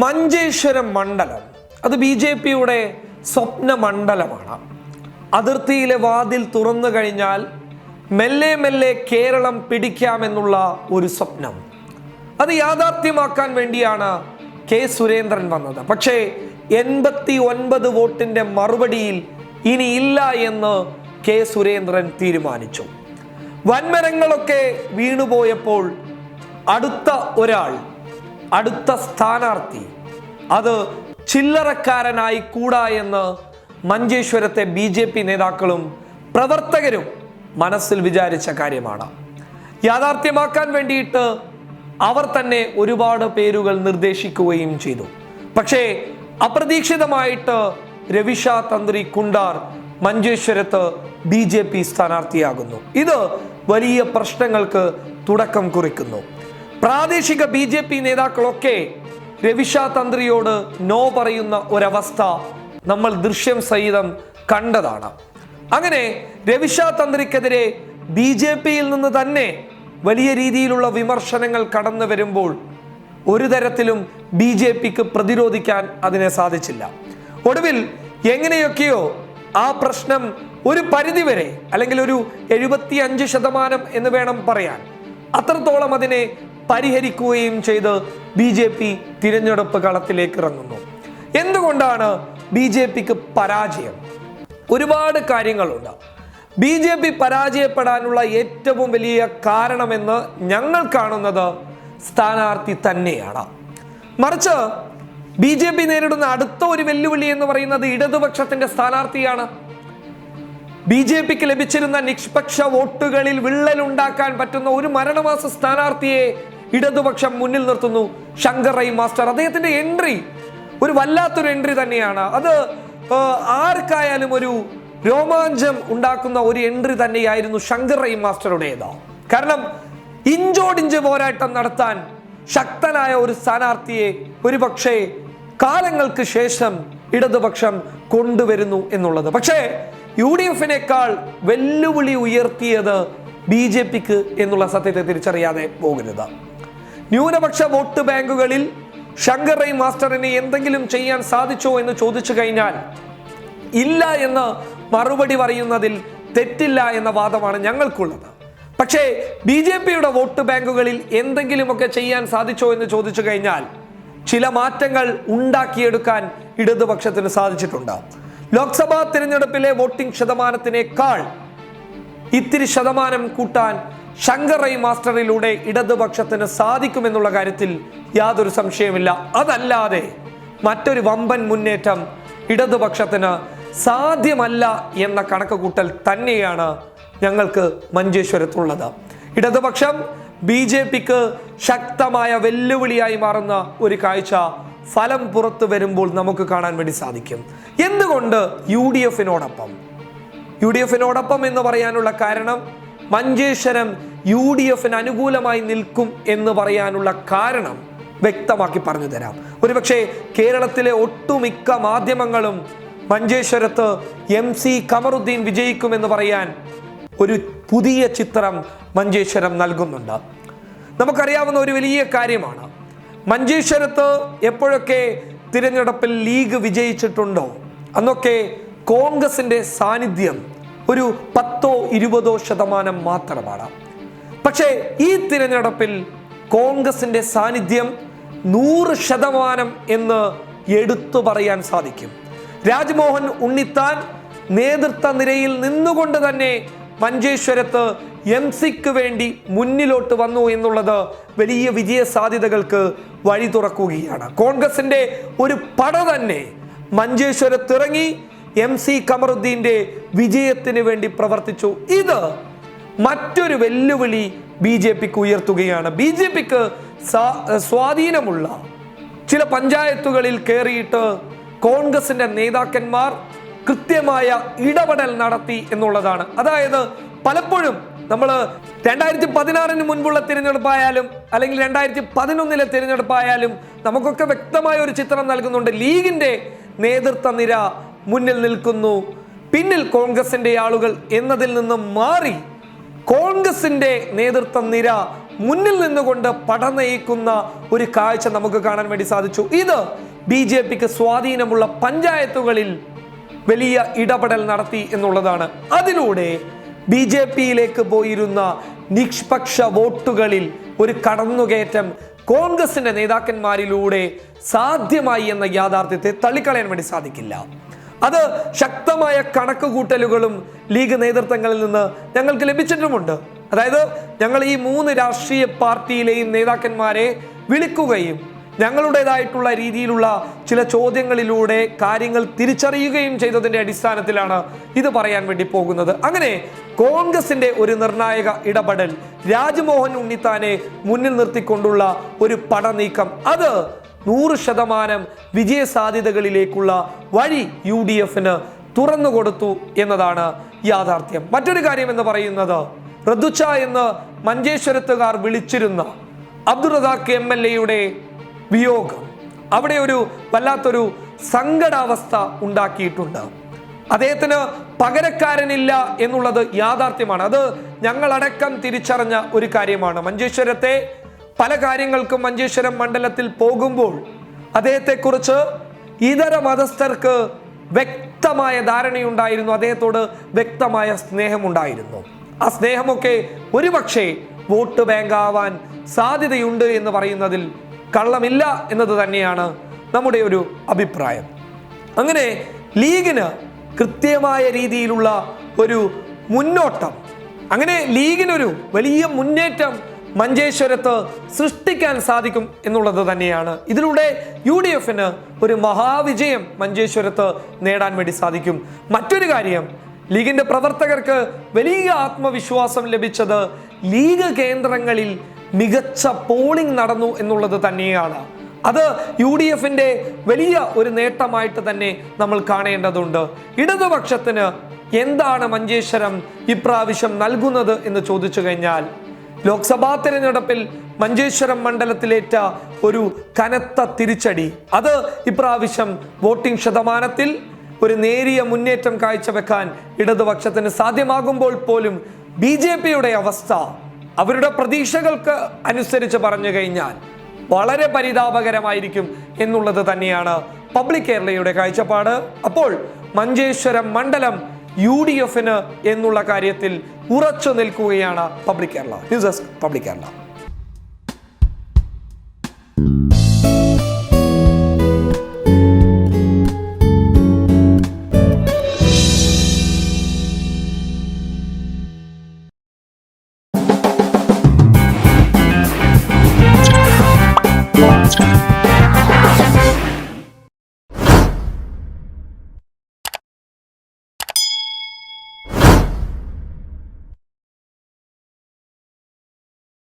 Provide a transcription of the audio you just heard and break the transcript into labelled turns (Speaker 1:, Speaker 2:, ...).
Speaker 1: മഞ്ചേശ്വരം മണ്ഡലം. അത് B J പിയുടെ സ്വപ്ന മണ്ഡലമാണ് അതിർത്തിയിലെ വാതിൽ തുറന്നു കഴിഞ്ഞാൽ മെല്ലെ മെല്ലെ കേരളം പിടിക്കാമെന്നുള്ള ഒരു സ്വപ്നം. അത് യാഥാർത്ഥ്യമാക്കാൻ വേണ്ടിയാണ് കെ സുരേന്ദ്രൻ വന്നത്. പക്ഷേ എൺപത്തി ഒൻപത് വോട്ടിന്റെ മറുപടിയിൽ ഇനി ഇല്ല എന്ന് കെ സുരേന്ദ്രൻ തീരുമാനിച്ചു. വൻമരങ്ങളൊക്കെ വീണുപോയപ്പോൾ അടുത്ത ഒരാൾ അടുത്ത സ്ഥാനാർത്ഥി. അത് ചില്ലറക്കാരനായി കൂടാ എന്ന് മഞ്ചേശ്വരത്തെ ബി ജെ പി നേതാക്കളും പ്രവർത്തകരും മനസ്സിൽ വിചാരിച്ച കാര്യമാണ്. യാഥാർത്ഥ്യമാക്കാൻ വേണ്ടിയിട്ട് അവർ തന്നെ ഒരുപാട് പേരുകൾ നിർദ്ദേശിക്കുകയും ചെയ്തു. പക്ഷേ അപ്രതീക്ഷിതമായിട്ട് രവിഷ തന്ത്രി കുണ്ടാർ മഞ്ചേശ്വരത്ത് ബി ജെ പി സ്ഥാനാർത്ഥിയാകുന്നു. ഇത് വലിയ പ്രശ്നങ്ങൾക്ക് തുടക്കം കുറിക്കുന്നു. പ്രാദേശിക ബി ജെ പി നേതാക്കളൊക്കെ രവിഷ തന്ത്രിയോട് നോ പറയുന്ന ഒരവസ്ഥ നമ്മൾ ദൃശ്യം സഹിതം കണ്ടതാണ്. അങ്ങനെ രവിഷ തന്ത്രിക്കെതിരെ ബി ജെ പിയിൽ നിന്ന് തന്നെ വലിയ രീതിയിലുള്ള വിമർശനങ്ങൾ കടന്നു വരുമ്പോൾ ഒരു തരത്തിലും ബി ജെ പിക്ക് പ്രതിരോധിക്കാൻ അതിനെ സാധിച്ചില്ല. ഒടുവിൽ എങ്ങനെയൊക്കെയോ ആ പ്രശ്നം ഒരു പരിധിവരെ അല്ലെങ്കിൽ ഒരു എഴുപത്തി അഞ്ച് ശതമാനം എന്ന് വേണം പറയാൻ. അത്രത്തോളം അതിനെ പരിഹരിക്കുകയും ചെയ്ത് ബി ജെ പി തിരഞ്ഞെടുപ്പ് കളത്തിലേക്ക് ഇറങ്ങുന്നു. എന്തുകൊണ്ടാണ് ബി ജെ പിക്ക് പരാജയം? ഒരുപാട് കാര്യങ്ങളുണ്ട്. ബി ജെ പി പരാജയപ്പെടാനുള്ള ഏറ്റവും വലിയ കാരണമെന്ന് ഞങ്ങൾ കാണുന്നത് സ്ഥാനാർത്ഥി തന്നെയാണ്. മറിച്ച് ബി ജെ പി നേരിടുന്ന അടുത്ത ഒരു വെല്ലുവിളി എന്ന് പറയുന്നത് ഇടതുപക്ഷത്തിന്റെ സ്ഥാനാർത്ഥിയാണ്. ബി ജെ പിക്ക് ലഭിച്ചിരുന്ന നിഷ്പക്ഷ വോട്ടുകളിൽ വിള്ളൽ ഉണ്ടാക്കാൻ പറ്റുന്ന ഒരു മരണമാസ സ്ഥാനാർത്ഥിയെ ഇടതുപക്ഷം മുന്നിൽ നിർത്തുന്നു. ശങ്കർ റൈ മാസ്റ്റർ അദ്ദേഹത്തിന്റെ എൻട്രി ഒരു വല്ലാത്തൊരു എൻട്രി തന്നെയാണ്. അത് ആർക്കായാലും ഒരു രോമാഞ്ചം ഉണ്ടാക്കുന്ന ഒരു എൻട്രി തന്നെയായിരുന്നു ശങ്കർ റൈ മാസ്റ്ററുടേത്. കാരണം ഇഞ്ചോടിഞ്ച് പോരാട്ടം നടത്താൻ ശക്തനായ ഒരു സ്ഥാനാർത്ഥിയെ ഒരു പക്ഷേ കാലങ്ങൾക്ക് ശേഷം ഇടതുപക്ഷം കൊണ്ടുവരുന്നു എന്നുള്ളത്. പക്ഷേ യു ഡി എഫിനേക്കാൾ വെല്ലുവിളി ഉയർത്തിയത് ബി ജെ പിക്ക് എന്നുള്ള സത്യത്തെ തിരിച്ചറിയാതെ പോകരുത്. ന്യൂനപക്ഷ വോട്ട് ബാങ്കുകളിൽ ശങ്കർ റൈ മാസ്റ്ററിന് എന്തെങ്കിലും ചെയ്യാൻ സാധിച്ചോ എന്ന് ചോദിച്ചു കഴിഞ്ഞാൽ ഇല്ല എന്ന് മറുപടി പറയുന്നതിൽ തെറ്റില്ല എന്ന വാദമാണ് ഞങ്ങൾക്കുള്ളത്. പക്ഷേ ബി ജെ പിയുടെ വോട്ട് ബാങ്കുകളിൽ എന്തെങ്കിലുമൊക്കെ ചെയ്യാൻ സാധിച്ചോ എന്ന് ചോദിച്ചു കഴിഞ്ഞാൽ ചില മാറ്റങ്ങൾ ഉണ്ടാക്കിയെടുക്കാൻ ഇടതുപക്ഷത്തിന് സാധിച്ചിട്ടുണ്ട്. ലോക്സഭാ തിരഞ്ഞെടുപ്പിലെ വോട്ടിംഗ് ശതമാനത്തിനേക്കാൾ ഇത്തിരി ശതമാനം കൂട്ടാൻ ശങ്കർ മാസ്റ്ററിലൂടെ ഇടതുപക്ഷത്തിന് സാധിക്കുമെന്നുള്ള കാര്യത്തിൽ യാതൊരു സംശയമില്ല അതല്ലാതെ മറ്റൊരു വമ്പൻ മുന്നേറ്റം ഇടതുപക്ഷത്തിന് സാധ്യമല്ല എന്ന കണക്കുകൂട്ടൽ തന്നെയാണ് ഞങ്ങൾക്ക് മഞ്ചേശ്വരത്തുള്ളത്. ഇടതുപക്ഷം ബി ജെ പിക്ക് ശക്തമായ വെല്ലുവിളിയായി മാറുന്ന ഒരു കാഴ്ച ഫലം പുറത്തു വരുമ്പോൾ നമുക്ക് കാണാൻ വേണ്ടി സാധിക്കും. എന്തുകൊണ്ട് യു ഡി എഫിനോടൊപ്പം? യു ഡി എഫിനോടൊപ്പം എന്ന് പറയാനുള്ള കാരണം മഞ്ചേശ്വരം യു ഡി എഫിന് അനുകൂലമായി നിൽക്കും എന്ന് പറയാനുള്ള കാരണം വ്യക്തമാക്കി പറഞ്ഞു തരാം. ഒരുപക്ഷെ കേരളത്തിലെ ഒട്ടുമിക്ക മാധ്യമങ്ങളും മഞ്ചേശ്വരത്ത് എം സി കമറുദ്ദീൻ വിജയിക്കുമെന്ന് പറയാൻ ഒരു പുതിയ ചിത്രം മഞ്ചേശ്വരം നൽകുന്നുണ്ട്. നമുക്കറിയാവുന്ന ഒരു വലിയ കാര്യമാണ്. മഞ്ചേശ്വരത്ത് എപ്പോഴൊക്കെ തിരഞ്ഞെടുപ്പിൽ ലീഗ് വിജയിച്ചിട്ടുണ്ടോ? അന്നൊക്കെ കോൺഗ്രസിന്റെ സാന്നിധ്യം ഒരു പത്തോ ഇരുപതോ ശതമാനം മാത്രമാണ്. പക്ഷേ ഈ തിരഞ്ഞെടുപ്പിൽ കോൺഗ്രസിന്റെ സാന്നിധ്യം നൂറ് ശതമാനം എന്ന് എടുത്തു പറയാൻ സാധിക്കും. രാജ്മോഹൻ ഉണ്ണിത്താൻ നേതൃത്വ നിരയിൽ നിന്നുകൊണ്ട് തന്നെ മഞ്ചേശ്വരത്ത് എം സിക്ക് വേണ്ടി മുന്നിലോട്ട് വന്നു എന്നുള്ളത് വലിയ വിജയ സാധ്യതകൾക്ക് വഴി തുറക്കുകയാണ്. കോൺഗ്രസിന്റെ ഒരു പട തന്നെ മഞ്ചേശ്വരത്തിറങ്ങി എം സി കമറുദ്ദീന്റെ വിജയത്തിന് വേണ്ടി പ്രവർത്തിച്ചു. ഇത് മറ്റൊരു വെല്ലുവിളി ബി ജെ പിക്ക് ഉയർത്തുകയാണ്. ബി ജെ പിക്ക് സ്വാധീനമുള്ള ചില പഞ്ചായത്തുകളിൽ കയറിയിട്ട് കോൺഗ്രസിന്റെ നേതാക്കന്മാർ കൃത്യമായ ഇടപെടൽ നടത്തി എന്നുള്ളതാണ്. അതായത് പലപ്പോഴും നമ്മൾ രണ്ടായിരത്തി പതിനാറിന് മുൻപുള്ള തിരഞ്ഞെടുപ്പായാലും അല്ലെങ്കിൽ രണ്ടായിരത്തി പതിനൊന്നിലെ തിരഞ്ഞെടുപ്പായാലും നമുക്കൊക്കെ വ്യക്തമായ ഒരു ചിത്രം നൽകുന്നുണ്ട്. ലീഗിന്റെ നേതൃത്വ നിര മുന്നിൽ നിൽക്കുന്നു. പിന്നിൽ കോൺഗ്രസിന്റെ ആളുകൾ എന്നതിൽ നിന്ന് മാറി കോൺഗ്രസിന്റെ നേതൃത്വ നിര മുന്നിൽ നിന്നുകൊണ്ട് പടനയിക്കുന്ന ഒരു കാഴ്ച നമുക്ക് കാണാൻ വേണ്ടി സാധിച്ചു. ഇത് ബി ജെ പിക്ക് സ്വാധീനമുള്ള പഞ്ചായത്തുകളിൽ വലിയ ഇടപെടൽ നടത്തി എന്നുള്ളതാണ്. അതിലൂടെ ബി ജെ പിയിലേക്ക് പോയിരുന്ന നിഷ്പക്ഷ വോട്ടുകളിൽ ഒരു കടന്നുകയറ്റം കോൺഗ്രസിന്റെ നേതാക്കന്മാരിലൂടെ സാധ്യമായി എന്ന യാഥാർത്ഥ്യത്തെ തള്ളിക്കളയാൻ വേണ്ടി സാധിക്കില്ല. അത് ശക്തമായ കണക്ക് കൂട്ടലുകളും ലീഗ് നേതൃത്വങ്ങളിൽ നിന്ന് ഞങ്ങൾക്ക് ലഭിച്ചിട്ടുമുണ്ട്. അതായത് ഞങ്ങൾ ഈ മൂന്ന് രാഷ്ട്രീയ പാർട്ടിയിലെയും നേതാക്കന്മാരെ വിളിക്കുകയും ഞങ്ങളുടേതായിട്ടുള്ള രീതിയിലുള്ള ചില ചോദ്യങ്ങളിലൂടെ കാര്യങ്ങൾ തിരിച്ചറിയുകയും ചെയ്തതിന്റെ അടിസ്ഥാനത്തിലാണ് ഇത് പറയാൻ വേണ്ടി പോകുന്നത്. അങ്ങനെ കോൺഗ്രസിന്റെ ഒരു നിർണായക ഇടപെടൽ രാജ്മോഹൻ ഉണ്ണിത്താനെ മുന്നിൽ നിർത്തിക്കൊണ്ടുള്ള ഒരു പടനീക്കം. അത് നൂറ് ശതമാനം വിജയസാധ്യതകളിലേക്കുള്ള വഴി യു ഡി എഫിന് തുറന്നു കൊടുത്തു എന്നതാണ് യാഥാർത്ഥ്യം. മറ്റൊരു കാര്യം എന്ന് പറയുന്നത് റദ്ദുച്ച എന്ന് മഞ്ചേശ്വരത്തുകാർ വിളിച്ചിരുന്ന അബ്ദുൾ റസാഖ് എം എൽ എയുടെ വിയോഗം. അവിടെ ഒരു വല്ലാത്തൊരു സങ്കടാവസ്ഥ ഉണ്ടാക്കിയിട്ടുണ്ട്. അദ്ദേഹത്തിന് പകരക്കാരനില്ല എന്നുള്ളത് യാഥാർത്ഥ്യമാണ്. അത് ഞങ്ങളടക്കം തിരിച്ചറിഞ്ഞ ഒരു കാര്യമാണ്. മഞ്ചേശ്വരത്തെ പല കാര്യങ്ങൾക്കും മഞ്ചേശ്വരം മണ്ഡലത്തിൽ പോകുമ്പോൾ അദ്ദേഹത്തെക്കുറിച്ച് ഇതര മതസ്ഥർക്ക് വ്യക്തമായ ധാരണയുണ്ടായിരുന്നു. അദ്ദേഹത്തോട് വ്യക്തമായ സ്നേഹമുണ്ടായിരുന്നു. ആ സ്നേഹമൊക്കെ ഒരുപക്ഷെ വോട്ട് ബാങ്കാവാൻ സാധ്യതയുണ്ട് എന്ന് പറയുന്നതിൽ കള്ളമില്ല എന്നത് തന്നെയാണ് നമ്മുടെ ഒരു അഭിപ്രായം. അങ്ങനെ ലീഗിന് കൃത്യമായ രീതിയിലുള്ള ഒരു മുന്നോട്ടം അങ്ങനെ ലീഗിനൊരു വലിയ മുന്നേറ്റം മഞ്ചേശ്വരത്ത് സൃഷ്ടിക്കാൻ സാധിക്കും എന്നുള്ളത് തന്നെയാണ്. ഇതിലൂടെ യു ഡി എഫിന് ഒരു മഹാവിജയം മഞ്ചേശ്വരത്ത് നേടാൻ വേണ്ടി സാധിക്കും. മറ്റൊരു കാര്യം ലീഗിന്റെ പ്രവർത്തകർക്ക് വലിയ ആത്മവിശ്വാസം ലഭിച്ചത് ലീഗ് കേന്ദ്രങ്ങളിൽ മികച്ച പോളിംഗ് നടന്നു എന്നുള്ളത് തന്നെയാണ്. അത് യു ഡി എഫിന്റെ വലിയ ഒരു നേട്ടമായിട്ട് തന്നെ നമ്മൾ കാണേണ്ടതുണ്ട്. ഇടതുപക്ഷത്തിന് എന്താണ് മഞ്ചേശ്വരം ഇപ്രാവശ്യം നൽകുന്നത് എന്ന് ചോദിച്ചു കഴിഞ്ഞാൽ ലോക്സഭാ തിരഞ്ഞെടുപ്പിൽ മഞ്ചേശ്വരം മണ്ഡലത്തിലേറ്റ ഒരു കനത്ത തിരിച്ചടി. അത് ഇപ്രാവശ്യം വോട്ടിംഗ് ശതമാനത്തിൽ ഒരു നേരിയ മുന്നേറ്റം കാഴ്ചവെക്കാൻ ഇടതുപക്ഷത്തിന് സാധ്യമാകുമ്പോൾ പോലും ബി ജെ പിയുടെ അവസ്ഥ അവരുടെ പ്രതീക്ഷകൾക്ക് അനുസരിച്ച് പറഞ്ഞു കഴിഞ്ഞാൽ വളരെ പരിതാപകരമായിരിക്കും എന്നുള്ളത് തന്നെയാണ് പബ്ലിക് കേരളയുടെ കാഴ്ചപ്പാട്. അപ്പോൾ മഞ്ചേശ്വരം മണ്ഡലം യു ഡി എഫിന് എന്നുള്ള കാര്യത്തിൽ ഉറച്ചു നിൽക്കുകയാണ് public Kerala. News desk public Kerala.